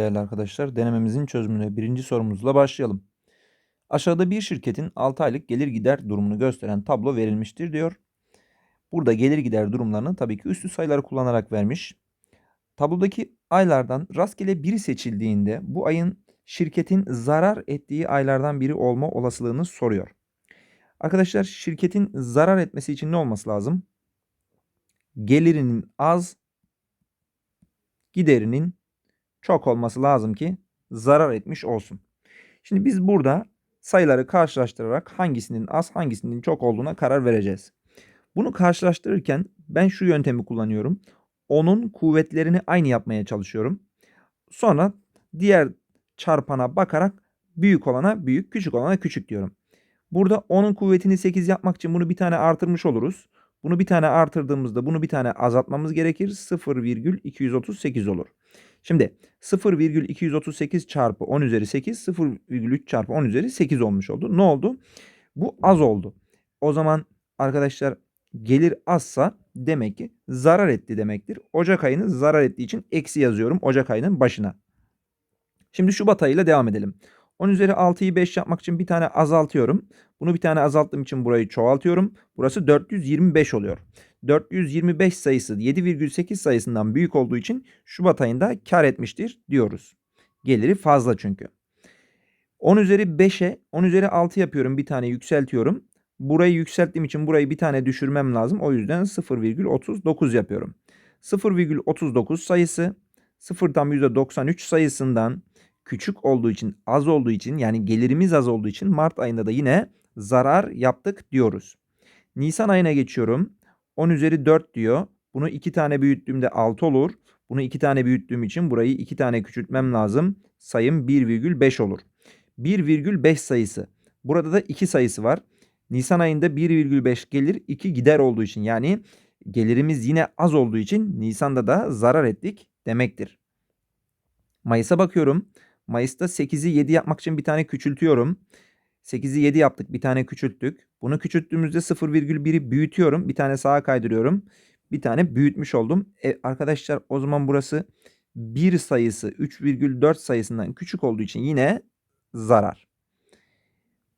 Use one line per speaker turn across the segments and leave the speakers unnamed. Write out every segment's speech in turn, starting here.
Değerli arkadaşlar, denememizin çözümüne birinci sorumuzla başlayalım. Aşağıda bir şirketin 6 aylık gelir gider durumunu gösteren tablo verilmiştir diyor. Burada gelir gider durumlarını tabii ki üstü sayıları kullanarak vermiş. Tablodaki aylardan rastgele biri seçildiğinde bu ayın şirketin zarar ettiği aylardan biri olma olasılığını soruyor. Arkadaşlar şirketin zarar etmesi için ne olması lazım? Gelirinin az, giderinin çok olması lazım ki zarar etmiş olsun. Şimdi biz burada sayıları karşılaştırarak hangisinin az hangisinin çok olduğuna karar vereceğiz. Bunu karşılaştırırken ben şu yöntemi kullanıyorum. Onun kuvvetlerini aynı yapmaya çalışıyorum. Sonra diğer çarpana bakarak büyük olana büyük, küçük olana küçük diyorum. Burada 10'un kuvvetini 8 yapmak için bunu bir tane artırmış oluruz. Bunu bir tane artırdığımızda bunu bir tane azaltmamız gerekir. 0,238 olur. Şimdi 0,238 çarpı 10 üzeri 8 0,3 çarpı 10 üzeri 8 olmuş oldu. Ne oldu? Bu az oldu. O zaman arkadaşlar gelir azsa demek ki zarar etti demektir. Ocak ayını zarar ettiği için eksi yazıyorum Ocak ayının başına. Şimdi Şubat ayıyla devam edelim. 10 üzeri 6'yı 5 yapmak için bir tane azaltıyorum. Bunu bir tane azalttığım için burayı çoğaltıyorum. Burası 425 oluyor. 425 sayısı 7,8 sayısından büyük olduğu için Şubat ayında kar etmiştir diyoruz. Geliri fazla çünkü. 10 üzeri 5'e 10 üzeri 6 yapıyorum. Bir tane yükseltiyorum. Burayı yükselttiğim için burayı bir tane düşürmem lazım. O yüzden 0,39 yapıyorum. 0,39 sayısı 0 tam %93 sayısından küçük olduğu için az olduğu için yani gelirimiz az olduğu için Mart ayında da yine zarar yaptık diyoruz. Nisan ayına geçiyorum. 10 üzeri 4 diyor. Bunu 2 tane büyüttüğümde 6 olur. Bunu 2 tane büyüttüğüm için burayı 2 tane küçültmem lazım. Sayım 1,5 olur. 1,5 sayısı. Burada da 2 sayısı var. Nisan ayında 1,5 gelir 2 gider olduğu için yani gelirimiz yine az olduğu için Nisan'da da zarar ettik demektir. Mayıs'a bakıyorum. Mayıs'ta 8'i 7 yapmak için bir tane küçültüyorum. 8'i 7 yaptık. Bir tane küçülttük. Bunu küçülttüğümüzde 0,1'i büyütüyorum. Bir tane sağa kaydırıyorum. Bir tane büyütmüş oldum. E, arkadaşlar o zaman burası 1 sayısı 3,4 sayısından küçük olduğu için yine zarar.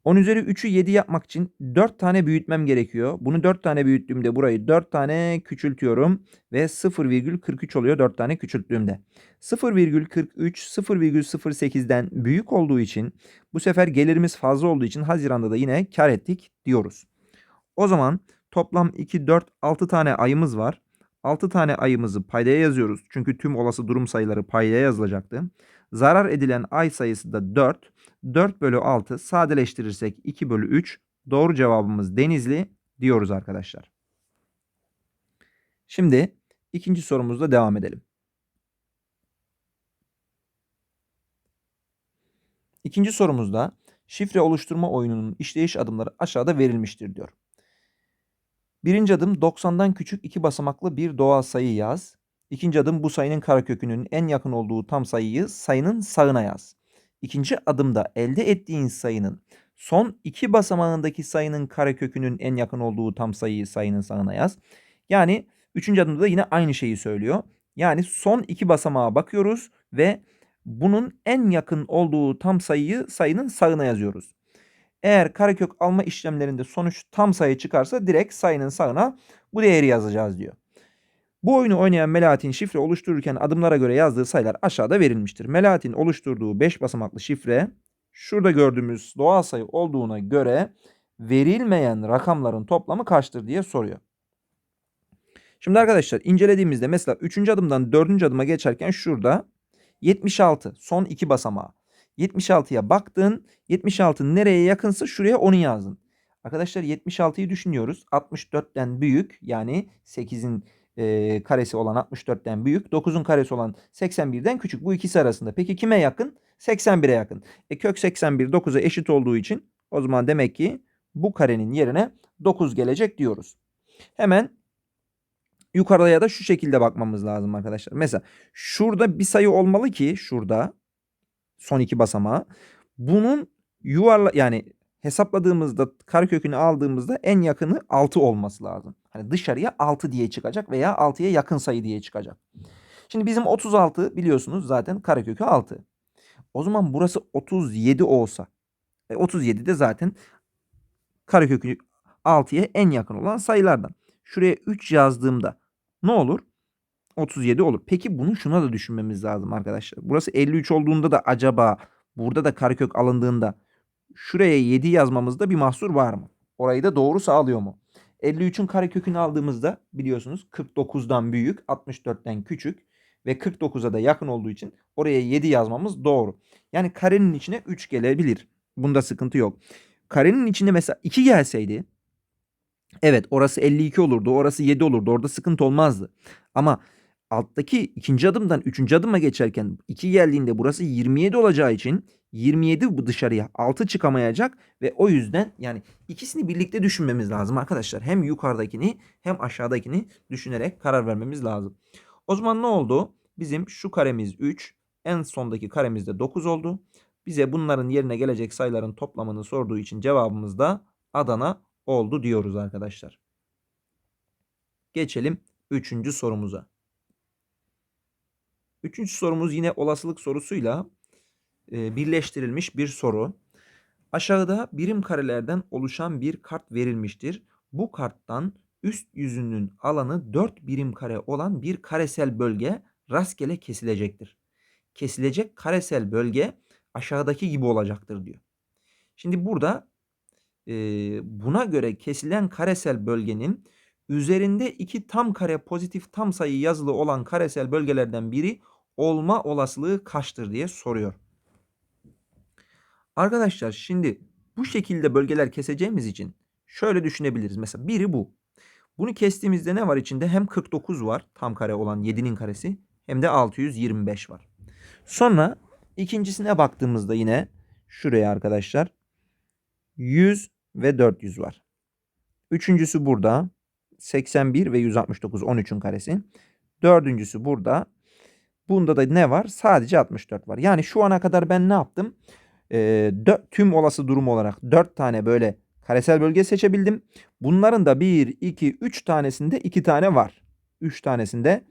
10 üzeri 3'ü 7 yapmak için 4 tane büyütmem gerekiyor. Bunu 4 tane büyüttüğümde burayı 4 tane küçültüyorum ve 0,43 oluyor 4 tane küçülttüğümde. 0,43 0,08'den büyük olduğu için bu sefer gelirimiz fazla olduğu için Haziran'da da yine kar ettik diyoruz. O zaman toplam 2, 4, 6 tane ayımız var. 6 tane ayımızı paydaya yazıyoruz. Çünkü tüm olası durum sayıları paydaya yazılacaktı. Zarar edilen ay sayısı da 4. 4 bölü 6 sadeleştirirsek 2 bölü 3. Doğru cevabımız Denizli diyoruz arkadaşlar. Şimdi ikinci sorumuzla devam edelim. İkinci sorumuzda şifre oluşturma oyununun işleyiş adımları aşağıda verilmiştir diyor. Birinci adım 90'dan küçük iki basamaklı bir doğal sayı yaz. İkinci adım bu sayının karekökünün en yakın olduğu tam sayıyı sayının sağına yaz. İkinci adımda elde ettiğin sayının son iki basamağındaki sayının karekökünün en yakın olduğu tam sayıyı sayının sağına yaz. Yani üçüncü adımda da yine aynı şeyi söylüyor. Yani son iki basamağa bakıyoruz ve bunun en yakın olduğu tam sayıyı sayının sağına yazıyoruz. Eğer karekök alma işlemlerinde sonuç tam sayı çıkarsa direkt sayının sağına bu değeri yazacağız diyor. Bu oyunu oynayan Melahat'in şifre oluştururken adımlara göre yazdığı sayılar aşağıda verilmiştir. Melahat'in oluşturduğu 5 basamaklı şifre şurada gördüğümüz doğal sayı olduğuna göre verilmeyen rakamların toplamı kaçtır diye soruyor. Şimdi arkadaşlar incelediğimizde mesela 3. adımdan 4. adıma geçerken şurada 76 son iki basamağı. 76'ya baktın. 76 nereye yakınsa şuraya onu yazdın. Arkadaşlar 76'yı düşünüyoruz. 64'ten büyük yani 8'in e, karesi olan 64'ten büyük. 9'un karesi olan 81'den küçük. Bu ikisi arasında. Peki kime yakın? 81'e yakın. E, kök 81 9'a eşit olduğu için o zaman demek ki bu karenin yerine 9 gelecek diyoruz. Hemen yukarıya da şu şekilde bakmamız lazım arkadaşlar. Mesela şurada bir sayı olmalı ki şurada son iki basamağı. Bunun yuvarla yani hesapladığımızda karekökünü aldığımızda en yakını 6 olması lazım. Hani dışarıya 6 diye çıkacak veya 6'ya yakın sayı diye çıkacak. Şimdi bizim 36 biliyorsunuz zaten karekökü 6. O zaman burası 37 olsa. E 37 de zaten karekökü 6'ya en yakın olan sayılardan. Şuraya 3 yazdığımda ne olur? 37 olur. Peki bunu şuna da düşünmemiz lazım arkadaşlar. Burası 53 olduğunda da acaba burada da karekök alındığında şuraya 7 yazmamızda bir mahsur var mı? Orayı da doğru sağlıyor mu? 53'ün karekökünü aldığımızda biliyorsunuz 49'dan büyük, 64'ten küçük ve 49'a da yakın olduğu için oraya 7 yazmamız doğru. Yani karenin içine 3 gelebilir. Bunda sıkıntı yok. Karenin içine mesela 2 gelseydi evet orası 52 olurdu, orası 7 olurdu. Orada sıkıntı olmazdı. Ama alttaki ikinci adımdan üçüncü adıma geçerken 2 geldiğinde burası 27 olacağı için 27 bu dışarıya 6 çıkamayacak ve o yüzden yani ikisini birlikte düşünmemiz lazım arkadaşlar. Hem yukarıdakini hem aşağıdakini düşünerek karar vermemiz lazım. O zaman ne oldu? Bizim şu karemiz 3, en sondaki karemiz de 9 oldu. Bize bunların yerine gelecek sayıların toplamını sorduğu için cevabımız da Adana oldu diyoruz arkadaşlar. Geçelim 3. sorumuza. Üçüncü sorumuz yine olasılık sorusuyla birleştirilmiş bir soru. Aşağıda birim karelerden oluşan bir kart verilmiştir. Bu karttan üst yüzünün alanı 4 birim kare olan bir karesel bölge rastgele kesilecektir. Kesilecek karesel bölge aşağıdaki gibi olacaktır diyor. Şimdi burada buna göre kesilen karesel bölgenin üzerinde iki tam kare pozitif tam sayı yazılı olan karesel bölgelerden biri olma olasılığı kaçtır diye soruyor. Arkadaşlar şimdi bu şekilde bölgeler keseceğimiz için şöyle düşünebiliriz. Mesela biri bu. Bunu kestiğimizde ne var içinde? Hem 49 var tam kare olan 7'nin karesi hem de 625 var. Sonra ikincisine baktığımızda yine şuraya arkadaşlar 100 ve 400 var. Üçüncüsü burada 81 ve 169 13'ün karesi. Dördüncüsü burada. Bunda da ne var? Sadece 64 var. Yani şu ana kadar ben ne yaptım? Ee, tüm olası durum olarak 4 tane böyle karesel bölge seçebildim. Bunların da 1, 2, 3 tanesinde 2 tane var. 3 tanesinde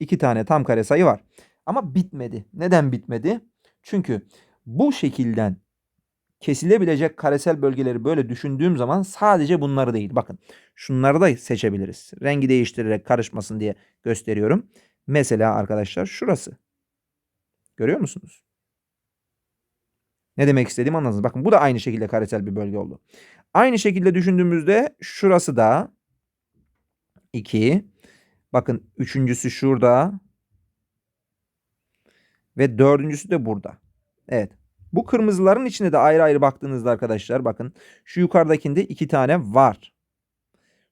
2 tane tam kare sayı var. Ama bitmedi. Neden bitmedi? Çünkü bu şekilden kesilebilecek karesel bölgeleri böyle düşündüğüm zaman sadece bunları değil. Bakın şunları da seçebiliriz. Rengi değiştirerek karışmasın diye gösteriyorum. Mesela arkadaşlar şurası. Görüyor musunuz? Ne demek istediğimi anladınız. Bakın bu da aynı şekilde karesel bir bölge oldu. Aynı şekilde düşündüğümüzde şurası da 2. Bakın üçüncüsü şurada. Ve dördüncüsü de burada. Evet. Bu kırmızıların içine de ayrı ayrı baktığınızda arkadaşlar bakın şu yukarıdakinde iki tane var.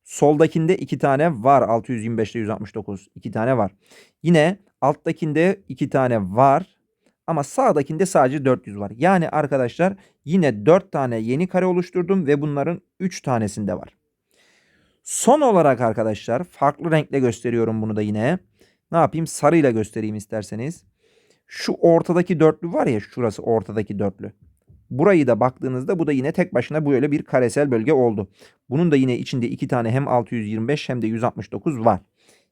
Soldakinde iki tane var. 625 ile 169 iki tane var. Yine alttakinde iki tane var. Ama sağdakinde sadece 400 var. Yani arkadaşlar yine 4 tane yeni kare oluşturdum ve bunların 3 tanesinde var. Son olarak arkadaşlar farklı renkle gösteriyorum bunu da yine. Ne yapayım? Sarıyla göstereyim isterseniz. Şu ortadaki dörtlü var ya şurası ortadaki dörtlü. Burayı da baktığınızda bu da yine tek başına böyle bir karesel bölge oldu. Bunun da yine içinde iki tane hem 625 hem de 169 var.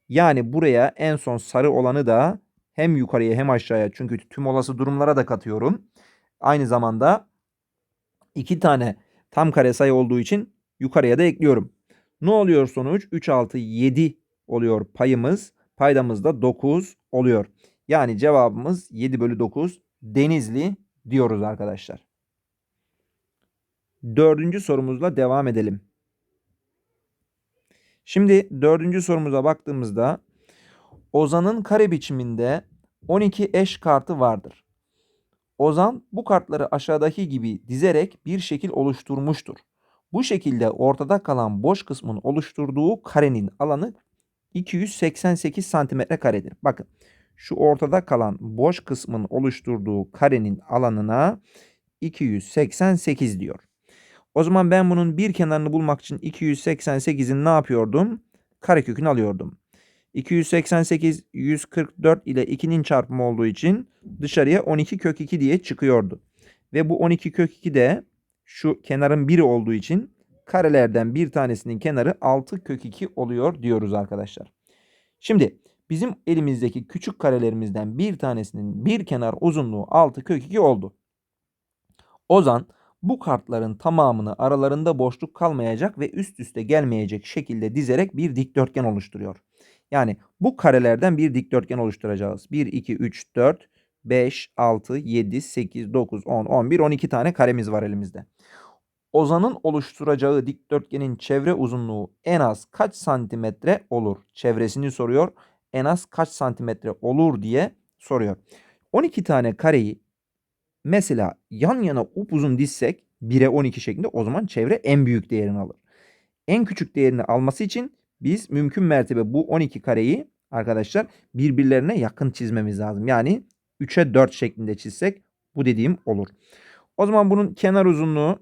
Yani buraya en son sarı olanı da hem yukarıya hem aşağıya çünkü tüm olası durumlara da katıyorum. Aynı zamanda iki tane tam kare sayı olduğu için yukarıya da ekliyorum. Ne oluyor sonuç? 3, 6, 7 oluyor payımız. Paydamız da 9 oluyor. Yani cevabımız 7 bölü 9 Denizli diyoruz arkadaşlar. Dördüncü sorumuzla devam edelim. Şimdi dördüncü sorumuza baktığımızda Ozan'ın kare biçiminde 12 eş kartı vardır. Ozan bu kartları aşağıdaki gibi dizerek bir şekil oluşturmuştur. Bu şekilde ortada kalan boş kısmın oluşturduğu karenin alanı 288 santimetre karedir. Bakın şu ortada kalan boş kısmın oluşturduğu karenin alanına 288 diyor. O zaman ben bunun bir kenarını bulmak için 288'in ne yapıyordum? Karekökünü alıyordum. 288 144 ile 2'nin çarpımı olduğu için dışarıya 12 kök 2 diye çıkıyordu. Ve bu 12 kök 2 de şu kenarın biri olduğu için karelerden bir tanesinin kenarı 6 kök 2 oluyor diyoruz arkadaşlar. Şimdi Bizim elimizdeki küçük karelerimizden bir tanesinin bir kenar uzunluğu 6 kök 2 oldu. Ozan bu kartların tamamını aralarında boşluk kalmayacak ve üst üste gelmeyecek şekilde dizerek bir dikdörtgen oluşturuyor. Yani bu karelerden bir dikdörtgen oluşturacağız. 1, 2, 3, 4, 5, 6, 7, 8, 9, 10, 11, 12 tane karemiz var elimizde. Ozan'ın oluşturacağı dikdörtgenin çevre uzunluğu en az kaç santimetre olur? Çevresini soruyor. En az kaç santimetre olur diye soruyor. 12 tane kareyi mesela yan yana upuzun dizsek 1'e 12 şeklinde o zaman çevre en büyük değerini alır. En küçük değerini alması için biz mümkün mertebe bu 12 kareyi arkadaşlar birbirlerine yakın çizmemiz lazım. Yani 3'e 4 şeklinde çizsek bu dediğim olur. O zaman bunun kenar uzunluğu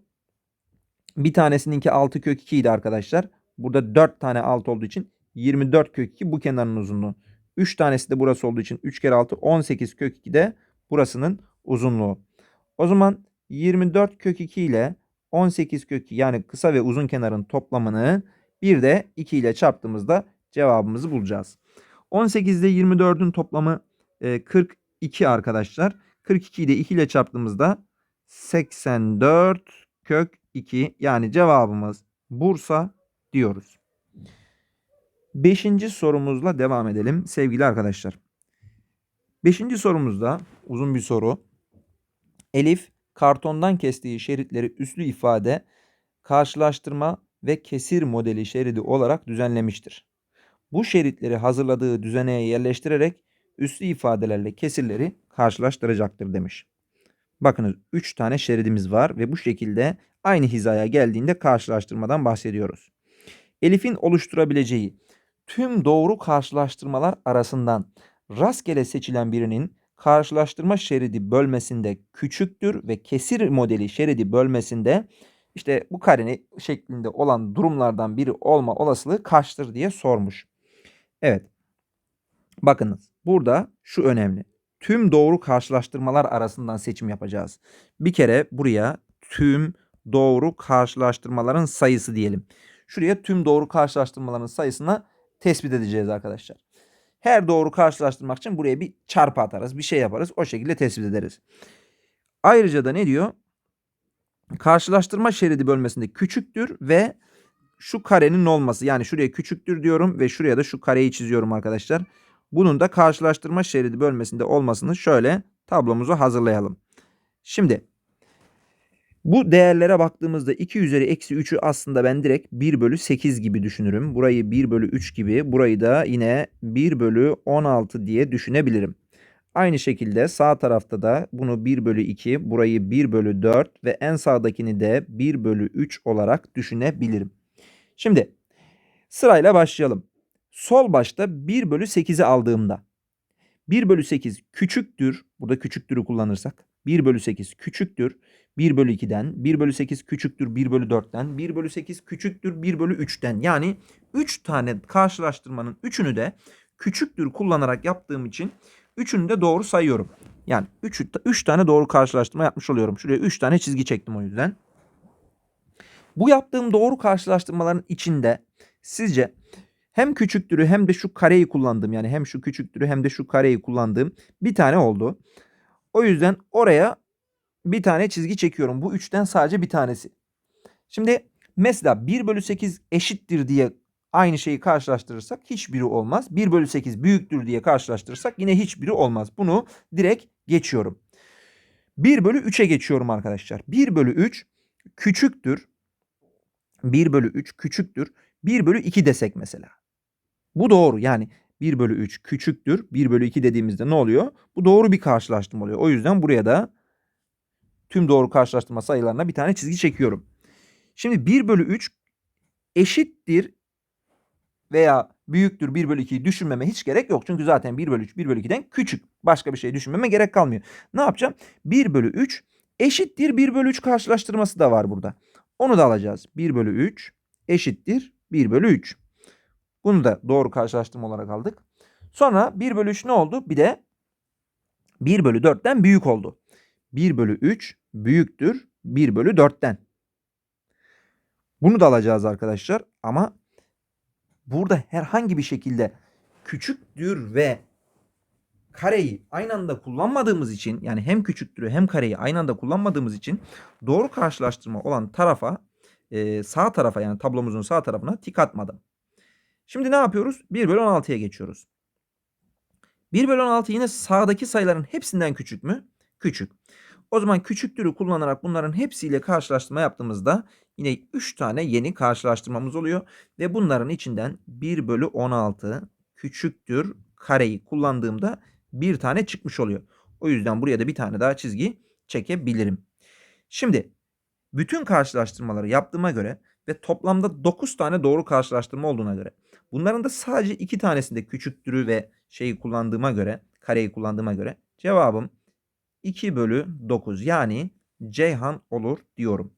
bir tanesininki 6 kök 2 idi arkadaşlar. Burada 4 tane 6 olduğu için 24 kök 2 bu kenarın uzunluğu. 3 tanesi de burası olduğu için 3 kere 6 18 kök 2 de burasının uzunluğu. O zaman 24 kök 2 ile 18 kök 2 yani kısa ve uzun kenarın toplamını bir de 2 ile çarptığımızda cevabımızı bulacağız. 18 ile 24'ün toplamı e, 42 arkadaşlar. 42'yi de 2 ile çarptığımızda 84 kök 2 yani cevabımız Bursa diyoruz. Beşinci sorumuzla devam edelim sevgili arkadaşlar. Beşinci sorumuzda uzun bir soru. Elif kartondan kestiği şeritleri üslü ifade, karşılaştırma ve kesir modeli şeridi olarak düzenlemiştir. Bu şeritleri hazırladığı düzeneye yerleştirerek üslü ifadelerle kesirleri karşılaştıracaktır demiş. Bakınız 3 tane şeridimiz var ve bu şekilde aynı hizaya geldiğinde karşılaştırmadan bahsediyoruz. Elif'in oluşturabileceği tüm doğru karşılaştırmalar arasından rastgele seçilen birinin karşılaştırma şeridi bölmesinde küçüktür ve kesir modeli şeridi bölmesinde işte bu kareni şeklinde olan durumlardan biri olma olasılığı kaçtır diye sormuş. Evet. Bakınız burada şu önemli. Tüm doğru karşılaştırmalar arasından seçim yapacağız. Bir kere buraya tüm doğru karşılaştırmaların sayısı diyelim. Şuraya tüm doğru karşılaştırmaların sayısına tespit edeceğiz arkadaşlar. Her doğru karşılaştırmak için buraya bir çarpı atarız. Bir şey yaparız. O şekilde tespit ederiz. Ayrıca da ne diyor? Karşılaştırma şeridi bölmesinde küçüktür ve şu karenin olması. Yani şuraya küçüktür diyorum ve şuraya da şu kareyi çiziyorum arkadaşlar. Bunun da karşılaştırma şeridi bölmesinde olmasını şöyle tablomuzu hazırlayalım. Şimdi bu değerlere baktığımızda 2 üzeri eksi 3'ü aslında ben direkt 1 bölü 8 gibi düşünürüm. Burayı 1 bölü 3 gibi burayı da yine 1 bölü 16 diye düşünebilirim. Aynı şekilde sağ tarafta da bunu 1 bölü 2 burayı 1 bölü 4 ve en sağdakini de 1 bölü 3 olarak düşünebilirim. Şimdi sırayla başlayalım. Sol başta 1 bölü 8'i aldığımda 1 bölü 8 küçüktür. Burada küçüktürü kullanırsak 1 bölü 8 küçüktür. 1 bölü 2'den, 1 bölü 8 küçüktür 1 bölü 4'ten, 1 bölü 8 küçüktür 1 bölü 3'ten. Yani 3 tane karşılaştırmanın 3'ünü de küçüktür kullanarak yaptığım için 3'ünü de doğru sayıyorum. Yani 3, 3 tane doğru karşılaştırma yapmış oluyorum. Şuraya 3 tane çizgi çektim o yüzden. Bu yaptığım doğru karşılaştırmaların içinde sizce hem küçüktürü hem de şu kareyi kullandığım yani hem şu küçüktürü hem de şu kareyi kullandığım bir tane oldu. O yüzden oraya bir tane çizgi çekiyorum. Bu üçten sadece bir tanesi. Şimdi mesela 1 bölü 8 eşittir diye aynı şeyi karşılaştırırsak hiçbiri olmaz. 1 bölü 8 büyüktür diye karşılaştırırsak yine hiçbiri olmaz. Bunu direkt geçiyorum. 1 bölü 3'e geçiyorum arkadaşlar. 1 bölü 3 küçüktür. 1 bölü 3 küçüktür. 1 bölü 2 desek mesela. Bu doğru yani 1 bölü 3 küçüktür. 1 bölü 2 dediğimizde ne oluyor? Bu doğru bir karşılaştırma oluyor. O yüzden buraya da tüm doğru karşılaştırma sayılarına bir tane çizgi çekiyorum. Şimdi 1 bölü 3 eşittir veya büyüktür 1 bölü 2'yi düşünmeme hiç gerek yok. Çünkü zaten 1 bölü 3 1 bölü 2'den küçük. Başka bir şey düşünmeme gerek kalmıyor. Ne yapacağım? 1 bölü 3 eşittir 1 bölü 3 karşılaştırması da var burada. Onu da alacağız. 1 bölü 3 eşittir 1 bölü 3. Bunu da doğru karşılaştırma olarak aldık. Sonra 1 bölü 3 ne oldu? Bir de 1 bölü 4'ten büyük oldu. 1 bölü 3 büyüktür 1 bölü 4'ten. Bunu da alacağız arkadaşlar ama burada herhangi bir şekilde küçüktür ve kareyi aynı anda kullanmadığımız için yani hem küçüktürü hem kareyi aynı anda kullanmadığımız için doğru karşılaştırma olan tarafa e, sağ tarafa yani tablomuzun sağ tarafına tik atmadım. Şimdi ne yapıyoruz? 1 bölü 16'ya geçiyoruz. 1 bölü 16 yine sağdaki sayıların hepsinden küçük mü? Küçük. O zaman küçüktürü kullanarak bunların hepsiyle karşılaştırma yaptığımızda yine 3 tane yeni karşılaştırmamız oluyor. Ve bunların içinden 1 bölü 16 küçüktür kareyi kullandığımda bir tane çıkmış oluyor. O yüzden buraya da bir tane daha çizgi çekebilirim. Şimdi bütün karşılaştırmaları yaptığıma göre ve toplamda 9 tane doğru karşılaştırma olduğuna göre bunların da sadece 2 tanesinde küçüktürü ve şeyi kullandığıma göre kareyi kullandığıma göre cevabım 2 bölü 9 yani Ceyhan olur diyorum.